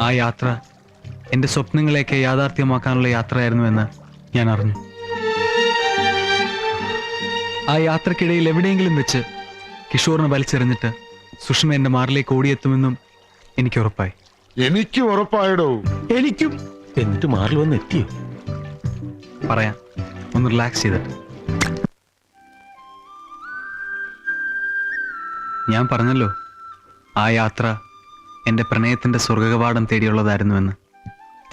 ആ യാത്ര എന്റെ സ്വപ്നങ്ങളെയൊക്കെ യാഥാർത്ഥ്യമാക്കാനുള്ള യാത്രയായിരുന്നുവെന്ന് ഞാൻ അറിഞ്ഞു. ആ യാത്രക്കിടയിൽ എവിടെയെങ്കിലും വെച്ച് കിഷോറിനെ വലിച്ചെറിഞ്ഞിട്ട് സുഷമ എന്റെ മാറിലേക്ക് ഓടിയെത്തുമെന്നും എനിക്ക് ഉറപ്പായി. എനിക്ക് ഉറപ്പായടോ. എനിക്കും എന്നിട്ട് മാറിൽ വന്ന് എത്തിയോ? പറയാം. ഒന്ന് റിലാക്സ് ചെയ്തിട്ട്. ഞാൻ പറഞ്ഞല്ലോ ആ യാത്ര എന്റെ പ്രണയത്തിന്റെ സ്വർഗകവാടം തേടിയുള്ളതായിരുന്നുവെന്ന്.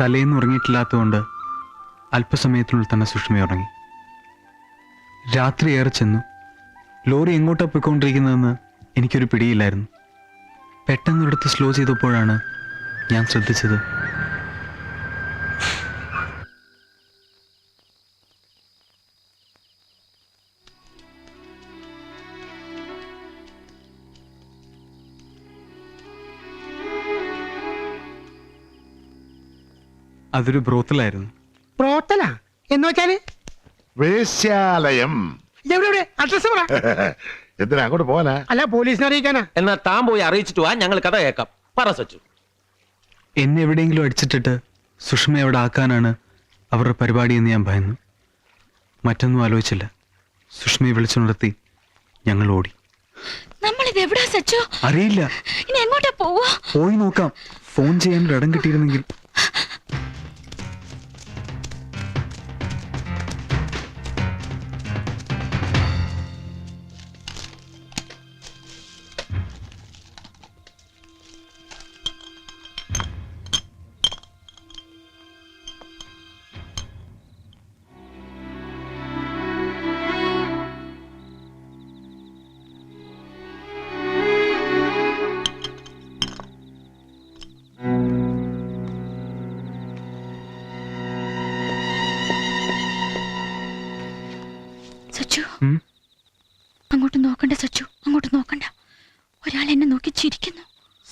തലേന്ന് ഉറങ്ങിയിട്ടില്ലാത്തതുകൊണ്ട് അല്പസമയത്തിനുള്ളിൽ തന്നെ സുഷ്മി ഉറങ്ങി. രാത്രി ഏറെ ചെന്നു. ലോറി എങ്ങോട്ടാ പോയിക്കൊണ്ടിരിക്കുന്നതെന്ന് എനിക്കൊരു പിടിയില്ലായിരുന്നു. പെട്ടെന്നൊരിടത്ത് സ്ലോ ചെയ്തപ്പോഴാണ് ഞാൻ ശ്രദ്ധിച്ചത് അതൊരു ബ്രോത്തലായിരുന്നു. പ്രോട്ടലാ എന്ന് വെച്ചാൽ? വേശ്യാലയം. എവിടെ എവിടെ അഡ്രസ് പറ. എന്തിനാ അങ്ങോട്ട് പോവാനാ? അല്ല പോലീസിനെ അറിയിക്കാനാ. എന്നാ താൻ പോയി അറിയിച്ചിട്ട് വാ ഞങ്ങൾ കഥ കേൾക്കാം. പറ സച്ചു. എന്നെ എവിടെയെങ്കിലും അടിച്ചിട്ടിട്ട് സുഷമ എവിടെ ആക്കാനാണ് അവരുടെ പരിപാടി എന്ന് ഞാൻ ഭയന്നു. മറ്റൊന്നും ആലോചിച്ചില്ല. സുഷമയെ വിളിച്ചുണർത്തി ഞങ്ങൾ ഓടി. നമ്മളിത് എവിടാ സച്ചു? അറിയില്ല. ഇനി എങ്ങോട്ടാ പോവോ? പോയി നോക്കാം. ഫോൺ ചെയ്യാൻ ഒരു ഇടം കിട്ടിയിരുന്നെങ്കിൽ.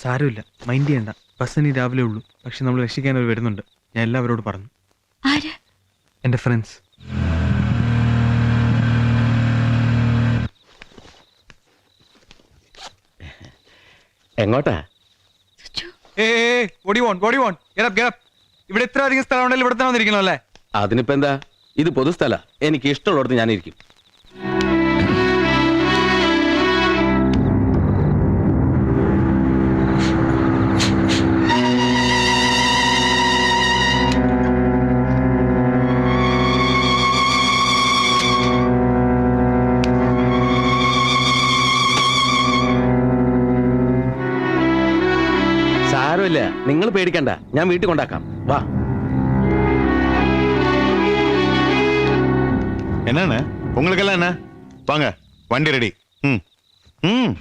സാരമില്ല. മൈൻഡ് ചെയ്യണ്ട. ബസ് ഇനി രാവിലെ ഉള്ളൂ. പക്ഷെ നമ്മൾ രക്ഷിക്കാൻ അവർ വരുന്നുണ്ട്. ഞാൻ എല്ലാവരോട് പറഞ്ഞു. ആര്? എന്റെ ഫ്രണ്ട്സ് എങ്ങോട്ടാ? ഇവിടെ ഇത്ര അധികം സ്ഥലം ഉണ്ടെങ്കിൽ ഇവിടെ തന്നെ വന്നിരിക്കണോ അല്ലേ അതിനിപ്പോ എന്താ ഇത് പൊതുസ്ഥല. എനിക്ക് ഇഷ്ടമുള്ളിടത്ത് ഞാൻ നിങ്ങൾ പേടിക്കണ്ട ഞാൻ വീട്ടിൽ കൊണ്ടാക്കാം വാ என்னண்ணே உங்களுக்கெல்லாம் என்ன வாங்க வண்டி ரெடி ம் ம்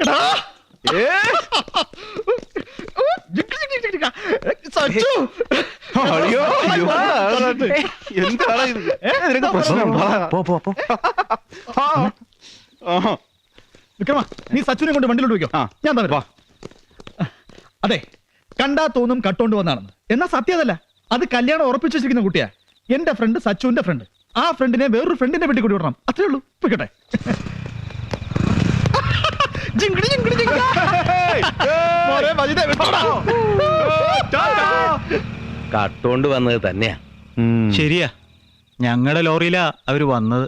സച്ചു അയ്യോ എന്താണ് ഇത് നിനക്ക് പ്രശ്നം വിക്രമ നീ സച്ചുനെ കൊണ്ട് വണ്ടിയിലോട്ട് വയ്ക്കോ ഞാൻ തന്നെ. അതെ കണ്ടാ തോന്നും കട്ടോണ്ട് വന്നാണെന്ന് എന്നാ സത്യതല്ല അത് കല്യാണം ഉറപ്പിച്ചു വെച്ചിരിക്കുന്ന കുട്ടിയാ എന്റെ ഫ്രണ്ട് സച്ചുവിന്റെ ഫ്രണ്ട് ആ ഫ്രണ്ടിനെ വേറൊരു ഫ്രണ്ടിന്റെ വീട്ടിൽ കൂടി വിടണം അത്രേ ഉള്ളൂ പോയിക്കട്ടെ ജിങ്കിടി ജിങ്കിടി ജിങ്കിടി. മോനെ, മജിദേ, വിട്ടോടാ. കട്ടുകൊണ്ട് വന്നത് തന്നെയാ ശരിയാ ഞങ്ങളുടെ ലോറിയിലാ അവര് വന്നത്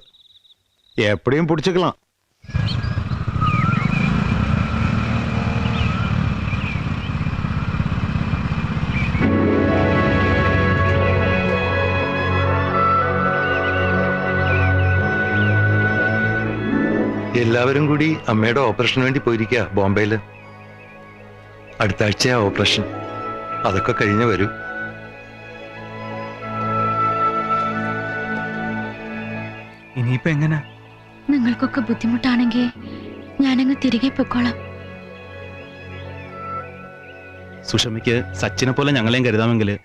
எப்படியும் பிடிச்சுக்கலாம் എല്ലാവരും കൂടി അമ്മയുടെ ഓപ്പറേഷന് വേണ്ടി പോയിരിക്കുക ബോംബെയില് അടുത്ത ആഴ്ചയാ ഓപ്പറേഷൻ അതൊക്കെ കഴിഞ്ഞ് വരൂ. ഇനിയിപ്പോ എങ്ങനെ? നിങ്ങൾക്കൊക്കെ ബുദ്ധിമുട്ടാണെങ്കിൽ ഞാനങ്ങ് തിരികെ പൊക്കോളാം സുഷമയ്ക്ക് സച്ചിനെ പോലെ ഞങ്ങളെയും കരുതാമെങ്കിൽ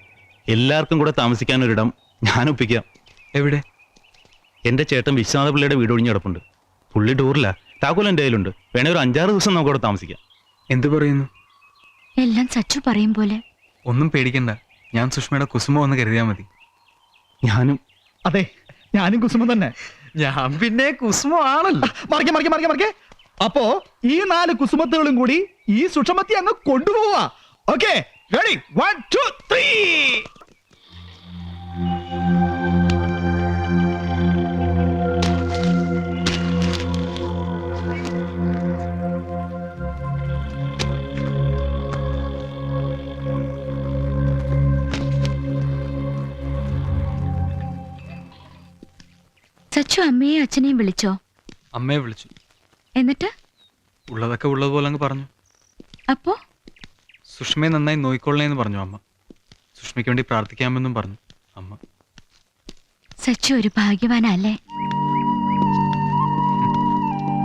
എല്ലാവർക്കും കൂടെ താമസിക്കാൻ ഒരിടം ഞാൻ ഒപ്പിക്കാം എവിടെ? എന്റെ ചേട്ടൻ വിശ്വനാഥ പിള്ളയുടെ വീട് ഒഴിഞ്ഞ് കിടപ്പുണ്ട്. പുള്ളി ടൂറില്ല താക്കോൽ എന്റെ കയ്യിലുണ്ട്. വേണേ ഒരു അഞ്ചാറ് ദിവസം നമുക്ക് അവിടെ താമസിക്കാം. എന്തു പറയുന്നു? എല്ലാം സച്ചു പറയും പോലെ. ഒന്നും പേടിക്കണ്ട. ഞാൻ സുഷ്മയുടെ കുസുമ ഒന്ന് കരുതിയാൽ മതി. ഞാനും അതെ ഞാനും കുസുമ തന്നെ. ഞാൻ പിന്നെ കുസുമമാണല്ലോ മറിക്കെ മറിക്കെ മറിക്കെ മറിക്കെ. അപ്പോ ഈ നാല് കുസുമത്തുകളും കൂടി ഈ സുഷമത്തി അങ്ങ് കൊണ്ടുപോവാ. Okay ready one two three Sachu അമ്മയെയും അച്ഛനെയും വിളിച്ചോ? അമ്മയെ വിളിച്ചു. എന്നിട്ട്? ഉള്ളതൊക്കെ ഉള്ളതുപോലെ അങ്ങ് പറഞ്ഞു. അപ്പോ? സുഷ്മയെ നന്നായി നോയിക്കൊള്ളേന്ന് പറഞ്ഞു അമ്മ. സുഷ്മയ്ക്ക് വേണ്ടി പ്രാർത്ഥിക്കാമെന്നും പറഞ്ഞു അമ്മ. സച്ചു ഒരു ഭാഗ്യവാനല്ലേ?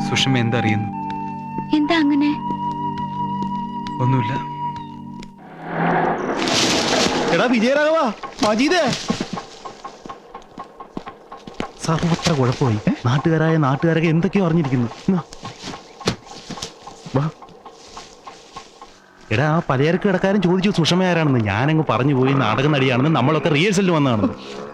സുഷ്മ എന്തറിയുന്നു? എന്താ അങ്ങനെ? ഒന്നുമില്ല. എടാ വിജയരാഘവ മജീദേ. സർവത്ര കുഴപ്പമായി. നാട്ടുകാരായ നാട്ടുകാരൊക്കെ എന്തൊക്കെയോ അറിഞ്ഞിരിക്കുന്നു. എടാ ആ പലചരക്ക് കിടക്കാരൻ ചോദിച്ചു സുഷമ ആരാണെന്ന്? ഞാനങ്ങ് പറഞ്ഞു പോയി നാടക നടിയാണെന്ന് നമ്മളൊക്കെ റിഹേഴ്സലിൽ വന്നതാണ്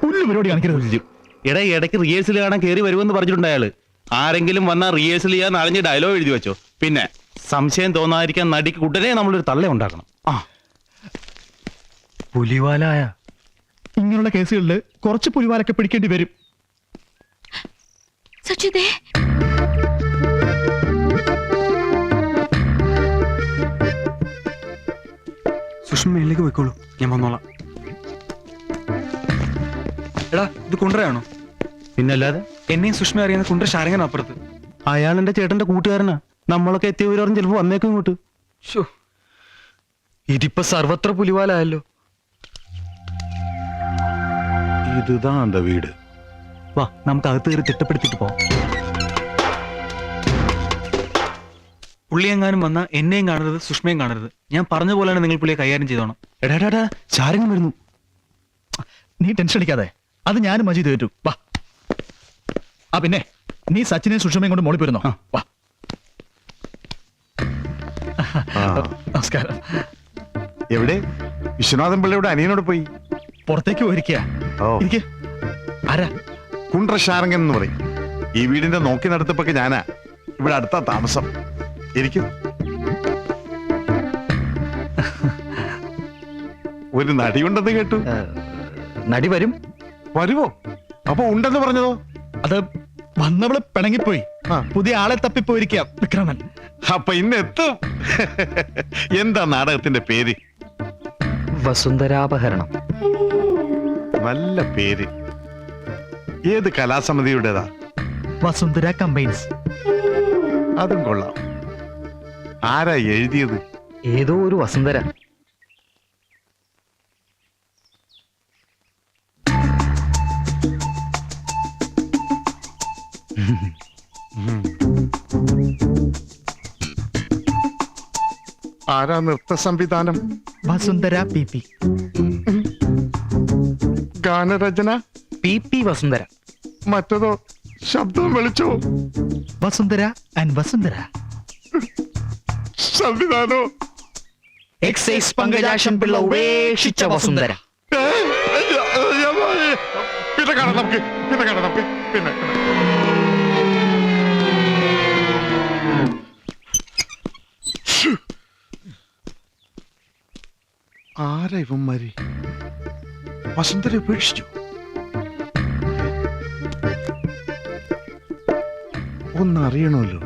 പുല്ല് പരിപാടി കാണിക്കരുത്. എടാ ഇടയ്ക്ക് റിഹേഴ്സൽ കാണാൻ കയറി വരുമെന്ന് പറഞ്ഞിട്ടുണ്ട് അയാൾ. ആരെങ്കിലും വന്നാൽ റിഹേഴ്സൽ ചെയ്യാൻ അറിഞ്ഞ് ഡയലോഗ് എഴുതി വെച്ചോ. പിന്നെ സംശയം തോന്നാതിരിക്കാൻ നടിക്ക് ഉടനെ നമ്മളൊരു തള്ള ഉണ്ടാക്കണം. ആ. പുലിവാലായ. ഇങ്ങനെയുള്ള കേസുകളിൽ കുറച്ച് പുലിവാലൊക്കെ പിടിക്കേണ്ടി വരും. അച്യുതേ സുഷ്മ മേളിലേക്ക് പോയിക്കോളൂ. ഞാൻ വന്നോളാം. എടാ ഇത് കുണ്ടറയാണോ? പിന്നല്ലാതെ? എന്നെയും സുഷ്മ അറിയുന്ന കുണ്ടറ ശാരംഗൻ അപ്പുറത്ത്. അയാൾ എന്റെ ചേട്ടന്റെ കൂട്ടുകാരനാ. നമ്മളൊക്കെ എത്തിയ വിവരം ചിലപ്പോ വന്നേക്കും ഇങ്ങോട്ട്. ഷോ ഇതിപ്പോ സർവത്ര പുലിവാലായല്ലോ. ഇതുതാ അന്റെ വീട്. വാ നമുക്ക് അകത്ത് കയറി തിട്ടപ്പെടുത്തിട്ട് പോവാം. പുള്ളിയെങ്ങാനും വന്ന എന്നെയും കാണരുത് സുഷ്മയും കാണരുത്. ഞാൻ പറഞ്ഞ പോലെയാണ് നിങ്ങൾ പുള്ളിയെ കൈകാര്യം ചെയ്തോണം. എടാടാടാ എടാ, എടാ വരുന്നു. നീ ടെൻഷൻ അടിക്കാതെ. അത് ഞാനും മജീദ് ഏറ്റു. വാ. ആ പിന്നെ നീ സച്ചിനെ സുഷമയും കൊണ്ട് മോളി പോരുന്നോ. വാ. നമസ്കാരം. എവിടെ? വിശ്വനാഥൻ പിള്ളയുടെ അനിയനോട് പോയി. പുറത്തേക്ക് പോയിരിക്കുക ഓ. ഇരിക്കെ. ആരാ? കുണ്ട്ര എന്ന് പറയും. ഈ വീടിന്റെ നോക്കി നടത്തിപ്പൊക്കെ ഞാനാ. ഇവിടെ അടുത്ത താമസം. ഇരിക്കും. ഒരു നടിയുണ്ടെന്ന് കേട്ടു. നടി വരും. വരുവോ? അപ്പൊ ഉണ്ടെന്ന് പറഞ്ഞതോ? അത് വന്നവൾ പിണങ്ങിപ്പോയി. ആ. പുതിയ ആളെ തപ്പിപ്പോയിരിക്കുക വിക്രമൻ. അപ്പൊ ഇന്ന് എത്തും. എന്താ നാടകത്തിന്റെ പേര്? വസുന്ധരാപഹരണം. നല്ല പേര്. ഏത് കലാസമിതിയുടേതാ? വസുന്ധര കമ്പൈൻസ്. അതും കൊള്ളാം. ആരാ എഴുതിയത്? ഏതോ ഒരു വസുന്ധര. ആരാ നൃത്ത സംവിധാനം? Vasundhara P P. ഗാനരചന? P P Vasundhara. മറ്റതോ ശബ്ദം വിളിച്ചോ? വസുന്ധര ആൻഡ് വസുന്ധര. സംവിധാനോ? എക്സൈസ് പങ്കജാശം പിള്ള ഉപേക്ഷിച്ച വസുന്ധര. പിന്നെ കാണാം നമുക്ക്. പിന്നെ കാണാം നമുക്ക്. പിന്നെ. ആരാ ഇവന്മാര്? വസന്തരെ ഉപേക്ഷിച്ചു. ഒന്നറിയണമല്ലോ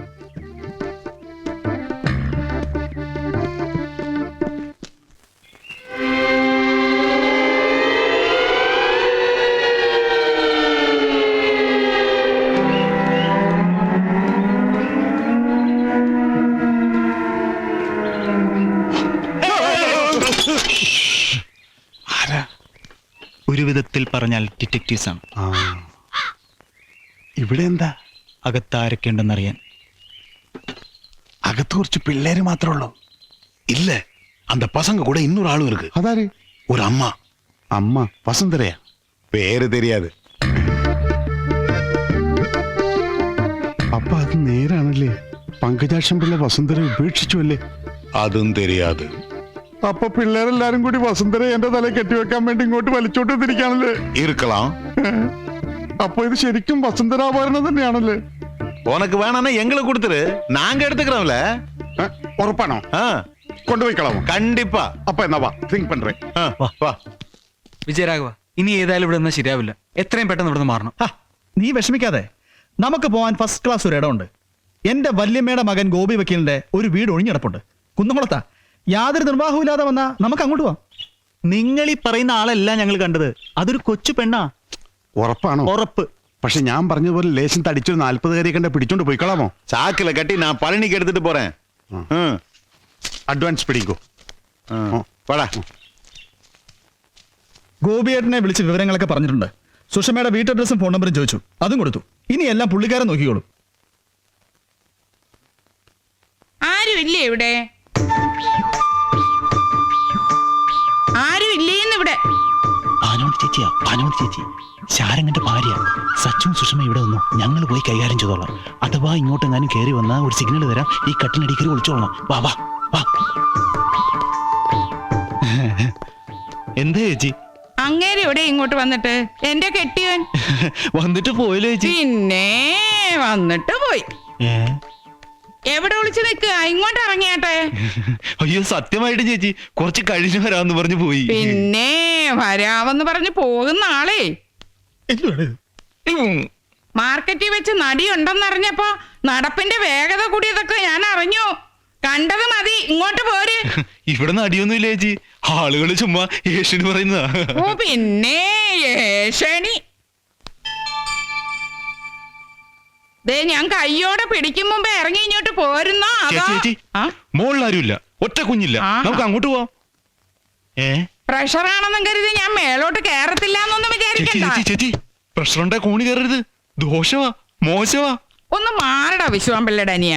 ഒരു വിധത്തിൽ പറഞ്ഞാൽ ഡിറ്റക്റ്റീവ്സ് ആണ്. ഇവിടെ എന്താ? അകത്ത് ആരൊക്കെ ഉണ്ടെന്നറിയാൻ അകത്ത് കുറച്ച് പിള്ളേര് മാത്രമേ ഉള്ളൂ இல்ல அந்த பசங்க கூட இன்னொரு ஆளும் இருக்கு അതാര് ஒரு அம்மா അമ്മ വസുന്ധരയാ പേര് തെരിയാതെ അപ്പൊ അത് നേരാണല്ലേ പങ്കജാക്ഷം പിള്ള വസുന്ധര ഉപേക്ഷിച്ചു അല്ലേ அதுவும் தெரியாது അപ്പൊ പിള്ളേരെല്ലാരും കൂടി വസുന്ധര എന്റെ തല കെട്ടിവെക്കാൻ വേണ്ടി ഇങ്ങോട്ട് വലിച്ചോട്ട് തിരിക്കാണല്ലേ இருக்கலாம் അപ്പൊ ഇത് ശരിക്കും വസുന്ധരാഭരണം തന്നെയാണല്ലേ உனக்கு வேணானே எங்களுக்கு கொடுத்துரு. நாங்க எடுத்துக்கிறோம்ல. உறப்பானோ கொண்டு போய் கிளம்பும் கண்டிப்பா. அப்ப എന്നാ വാ തിങ്ക് வா வா. വിജയരാഘവ இனி ഏതായാലും ഇവിടെ என்ன ശരിയാവില്ല. എത്രയും പെട്ടെന്ന് ഇവിടെ നിന്ന് മാറണം നീ വിഷമിക്കാതെ. നമുക്ക് പോവാൻ ഫസ്റ്റ് ക്ലാസ് ഒരു ഇടമുണ്ട്. എന്റെ വല്യമ്മയുടെ മകൻ ഗോപി വക്കീലിന്റെ ഒരു വീട് ഒഴിഞ്ഞിടപ്പുണ്ട്. കുന്നംകുളത്താ. യാതൊരു നിർവാഹവും ഇല്ലാതെ വന്നാ നമുക്ക് അങ്ങോട്ട് പോവാം. നിങ്ങൾ ഈ പറയുന്ന ആളല്ല ഞങ്ങൾ കണ്ടത്. അതൊരു കൊച്ചു പെണ്ണാ. ഉറപ്പാണോ? ഉറപ്പ്. പക്ഷെ ഞാൻ പറഞ്ഞതുപോലെ ലേശം തടിച്ചൊരു നാല്പത് കയറി കണ്ട പിടിച്ചോണ്ട് പോയിക്കളാമോ சாக்குல கட்டி நான் பழனிக்கு எடுத்துட்டு போறேன் ம், അഡ്വാൻസ് പിടിക്കോ ம். வாடா ഗോപിയേട്ടനെ വിളിച്ച് വിവരങ്ങളൊക്കെ പറഞ്ഞിട്ടുണ്ട് സുഷമയുടെ വീട്ടഡ്രസ്സും ഫോൺ നമ്പറും ചോദിച്ചു അതും കൊടുത്തു ഇനി എല്ലാം പുള്ളിക്കാരൻ നോക്കിക്കോളൂ ആരുമില്ലേ ഇവിടെ പാനോട് ചേച്ചിയാ? പാനോട് ചേച്ചി. ശാരങ്ങന്റെ ഭാര്യ. സച്ചും സുഷമ ഇവിടെ വന്നു. ഞങ്ങൾ പോയി കൈകാര്യം ചെയ്തോളാം. അഥവാ ഇങ്ങോട്ട് എങ്ങാനും കയറി വന്നാൽ ഒരു സിഗ്നൽ തരാം. ഈ കട്ടിനടിക്കൽ ഒളിച്ചോളാം വാ വാ വാ. എന്താ ചേച്ചി? അങ്ങേര് ഇവിടെ ഇങ്ങോട്ട് വന്നിട്ട്? എന്റെ കെട്ടിയവൻ. വന്നിട്ട് പോയല്ലോ ചേച്ചി. പിന്നെ വന്നിട്ട് പോയി? എവിടെ വിളിച്ചു നിൽക്കുക ഇങ്ങോട്ട് ഇറങ്ങിയാട്ടെ. അയ്യോ സത്യമായിട്ട് ചേച്ചി കുറച്ച് കഴിഞ്ഞു വരാമെന്ന് പറഞ്ഞു പോയി. പിന്നെ വരാമെന്ന് പറഞ്ഞു പോകുന്ന ആളേ. മാർക്കറ്റിൽ വെച്ച് നടിയുണ്ടെന്നറിഞ്ഞപ്പോ നടപ്പിന്റെ വേഗത കൂടിയതൊക്കെ ഞാൻ അറിഞ്ഞു. കണ്ടത് മതി ഇങ്ങോട്ട് പോര്. ഇവിടെ നടിയൊന്നുമില്ല ചേച്ചി. ആളുകൾ ചുമ്മാ ഏഷ്യന് പറയുന്നതാ. ഓ പിന്നെ ഏഷണി ദേ ഞാൻ കയ്യോടെ പിടിക്കും മുമ്പ് ഇറങ്ങി ഇങ്ങോട്ട് പോരുന്നോ? അതോ ചേച്ചി ആ? മോളിൽ ആരുമില്ല. ഒറ്റ കുഞ്ഞില്ല. ആഹാ. നമുക്ക് അങ്ങോട്ട് പോവാം. ഏ? പ്രഷറാണെന്നും കരുതി ഞാൻ മേലോട്ട് കേറത്തില്ല എന്നൊന്നും ചേച്ചി വിചാരിക്കണ്ട. ചേച്ചി. ചേച്ചി പ്രഷറുണ്ടെ കോണി കയറരുത്. ദോഷവാ. മോശവാ. ഒന്ന് മാറടാ വിശ്വാമ്പിള്ളയുടെ അനിയ.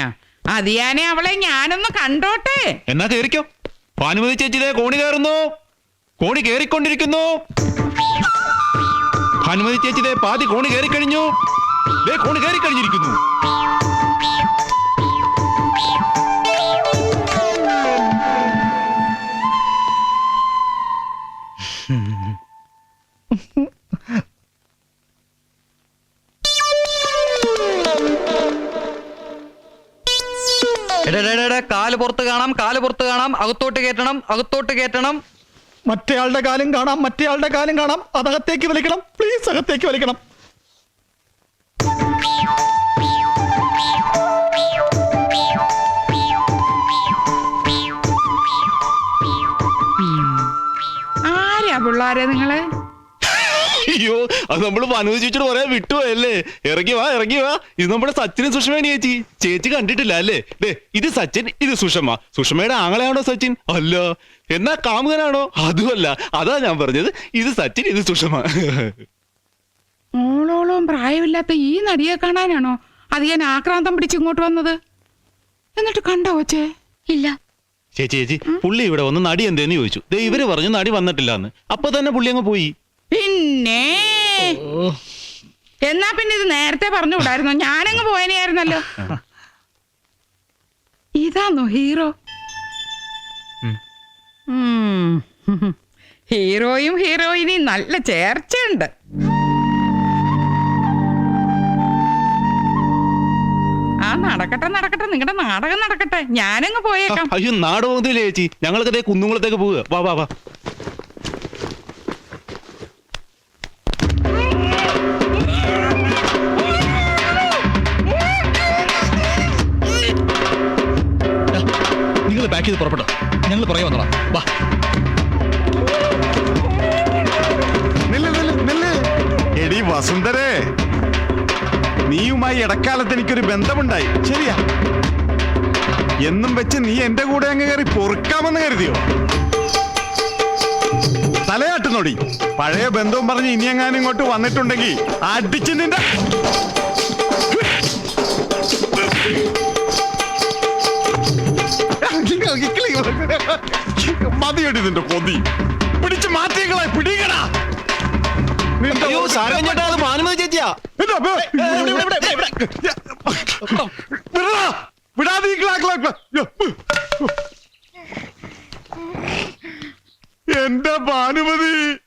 അതിയാനെ അവളെ ഞാനൊന്ന് കണ്ടോട്ടെ. എന്നാ കേറിക്കോ ഭാനുമതി ചേച്ചി ദേ കോണി കയറുന്നു. കോണി കേറിക്കൊണ്ടിരിക്കുന്നു ഭാനുമതി ചേച്ചി പാതി കോണി കയറിക്കഴിഞ്ഞു. കോണി എടാ, എടാ, കാൽ പുറത്ത് കാണാം കാൽ പുറത്ത് കാണാം അകത്തോട്ട് കയറ്റണം അകത്തോട്ട് കയറ്റണം. മറ്റേയാളുടെ കാലും കാണാം മറ്റേയാളുടെ കാലും കാണാം അതകത്തേക്ക് വലിക്കണം പ്ലീസ് അകത്തേക്ക് വലിക്കണം. ആരാ പിള്ളാരെ അയ്യോ നമ്മൾ ഭാനുമതി ചേച്ചിയോട് പറയാൻ വിട്ടുപോയല്ലേ? ഇറങ്ങി വാ ഇറങ്ങി വാ. ഇത് നമ്മുടെ സച്ചിനും സുഷമയാണ് ചേച്ചി? ചേച്ചി കണ്ടിട്ടില്ല അല്ലേ? ദേ ഇത് സച്ചിൻ ഇത് സുഷമ. സുഷമയുടെ ആങ്ങളെയാണോ സച്ചിൻ? അല്ല. എന്നാ കാമുകനാണോ? അതുമല്ല. അതാ ഞാൻ പറഞ്ഞത്. ഇത് സച്ചിൻ ഇത് സുഷമ. ഓളോളവും പ്രായമില്ലാത്ത ഈ നടിയെ കാണാനാണോ അത് ഞാൻ ആക്രാന്തം പിടിച്ച് ഇങ്ങോട്ട് വന്നത്? എന്നിട്ട് കണ്ടോ ചേ ഇല്ല. ചേച്ചി ചേച്ചി പുള്ളി ഇവിടെ വന്ന് നടി എന്തേന്ന് ചോദിച്ചു. ദേ ഇവർ പറഞ്ഞു നടി വന്നിട്ടില്ല എന്ന് അപ്പൊ തന്നെ പുള്ളി അങ്ങ് പോയി. പിന്നെ? എന്നാ പിന്നെ ഇത് നേരത്തെ പറഞ്ഞു വിടായിരുന്നു ഞാനങ്ങ് പോയനെയായിരുന്നല്ലോ. ഇതാന്നോ ഹീറോ. ഹീറോയും ഹീറോയിനും നല്ല ചേർച്ചയുണ്ട്. നടക്കട്ടെ നടക്കട്ടെ. നിങ്ങളുടെ നാടകം നടക്കട്ടെ. ഞാനങ്ങ് പോയേക്കാം. അയ്യോ നാടകമൊന്നുമില്ല ചേച്ചി. ഞങ്ങൾക്ക് ദേ കുന്നുകുളത്തേക്ക് പോവുക. വാ വാ വാ. നിങ്ങൾ പാക്ക് ചെയ്ത് പുറപ്പെട്ടോ. ഞങ്ങൾ പുറകെ വന്നോളാം. വാ. നില്ല് നില്ല് നില്ല്. എടി വസുന്ധരേ. നീയുമായി ഇടക്കാലത്ത് എനിക്കൊരു ബന്ധമുണ്ടായി. ശരിയാ. എന്നും വെച്ച് നീ എന്റെ കൂടെ അങ്ങ് കയറി പൊറുക്കാമെന്ന് കരുതിയോ? തലയാട്ടുന്നോടി പഴയ ബന്ധവും പറഞ്ഞ് ഇനി എങ്ങാനും ഇങ്ങോട്ട് വന്നിട്ടുണ്ടെങ്കിൽ അടിച്ചു നിന്റെ മതിയടി നിന്റെ കൊതി പിടിച്ച് മാറ്റികളെ പിടിക്കടാ നിന്റെ എന്റെ ഭാനുമതി.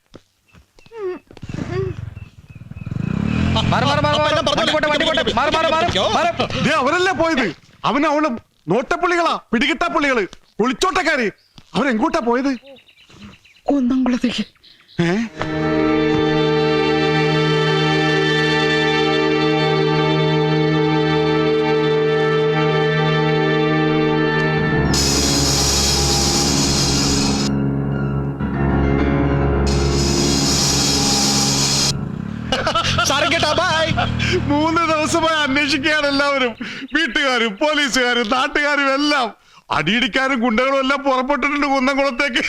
അവരല്ലേ പോയത്? അവനും അവളും നോട്ടപ്പുള്ളികളാ പിടികിട്ടാ പുള്ളികൾ. ഒളിച്ചോട്ടക്കാര് അവരെങ്ങോട്ടാ പോയത്? കുന്നംകുളത്തേക്ക്. ഏ? ദിവസമായി അന്വേഷിക്കുകയാണ് എല്ലാവരും. വീട്ടുകാരും പോലീസുകാരും നാട്ടുകാരും എല്ലാം. അടിയിടിക്കാരും ഗുണ്ടകളും എല്ലാം പുറപ്പെട്ടിട്ടുണ്ട് കുന്നംകുളത്തേക്ക്?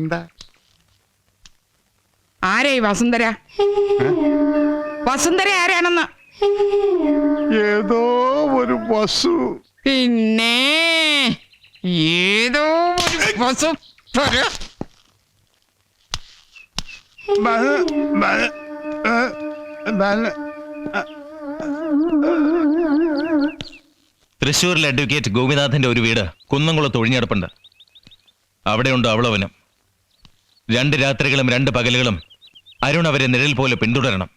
എന്താ? ആരായി വസുന്ധര? വസുന്ധര ആരാണെന്ന്? ഏതോ ഒരു പശു പിന്നെ ഏതോ വസു മ- മ- ഏ, എന്താണ്? തൃശ്ശൂരിലെ അഡ്വക്കേറ്റ് ഗോപിനാഥന്റെ ഒരു വീട് കുന്നംകുളത്ത് ഒഴിഞ്ഞടപ്പുണ്ട്. അവിടെയുണ്ട് അവളവനും. രണ്ട് രാത്രികളും രണ്ട് പകലുകളും അരുൺ അവരെ നിഴൽ പോലെ പിന്തുടരണം.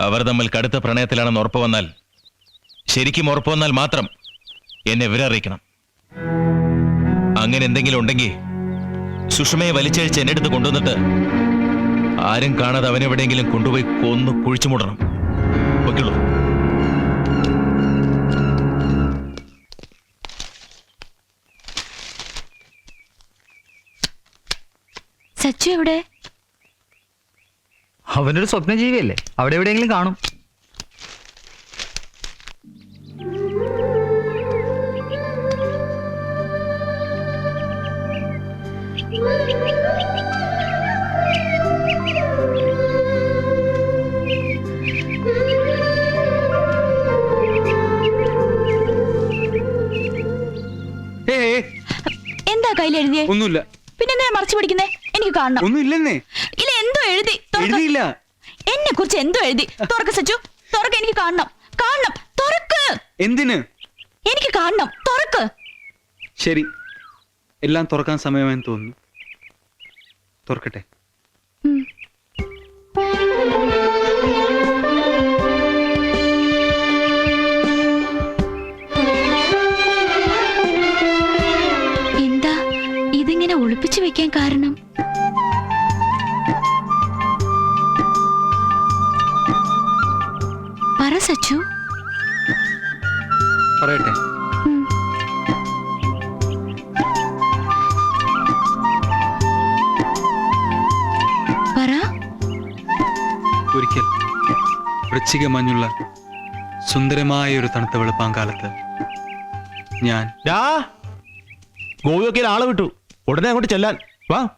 അവർ തമ്മിൽ കടുത്ത പ്രണയത്തിലാണെന്ന് ഉറപ്പ് വന്നാൽ ശരിക്കും ഉറപ്പ് വന്നാൽ മാത്രം എന്നെ വിവരറിയിക്കണം അങ്ങനെ എന്തെങ്കിലും ഉണ്ടെങ്കിൽ സുഷമയെ വലിച്ചഴിച്ച് എന്നെ അടുത്ത് കൊണ്ടുവന്നിട്ട് ആരും കാണാതെ അവനെവിടെയെങ്കിലും കൊണ്ടുപോയി കൊന്നു കുഴിച്ചു മൂടണം. ഓക്കെയുള്ളൂ സച്ചു എവിടെ? അവനൊരു സ്വപ്നജീവിയല്ലേ? അവിടെ എവിടെയെങ്കിലും കാണും. ഒന്നുമില്ല. പിന്നെ എന്തിനാ മറച്ചു പിടിക്കുന്നേ? എനിക്ക് കാണണം. ഒന്നുമില്ലെന്നേ. ഇല്ല എന്തോ എഴുതി. എഴുതിയില്ല. എന്നെ കുറിച്ച് എന്തോ എഴുതി. തുറക്ക് സച്ചു. തുറക്ക് എനിക്ക് കാണണം. കാണണം. തുറക്ക്. എന്തിന്? എനിക്ക് കാണണം. തുറക്ക്. ശരി. എല്ലാം തുറക്കാൻ സമയമായെന്ന് തോന്നുന്നു. തുറക്കട്ടെ. ഒളിപ്പിച്ചു കാരണം? പറ സച്ചു. പറയട്ടെ. പറ. ഒരിക്കൽ വൃശ്ചിക മഞ്ഞുള്ള സുന്ദരമായ ഒരു തണുത്ത വെളുപ്പാങ്കാലത്ത് ഞാൻ ഗോവിയൊക്കെ ആളെ വിട്ടു. ഉടനെ അങ്ങോട്ട് ചെല്ലാൻ. വാ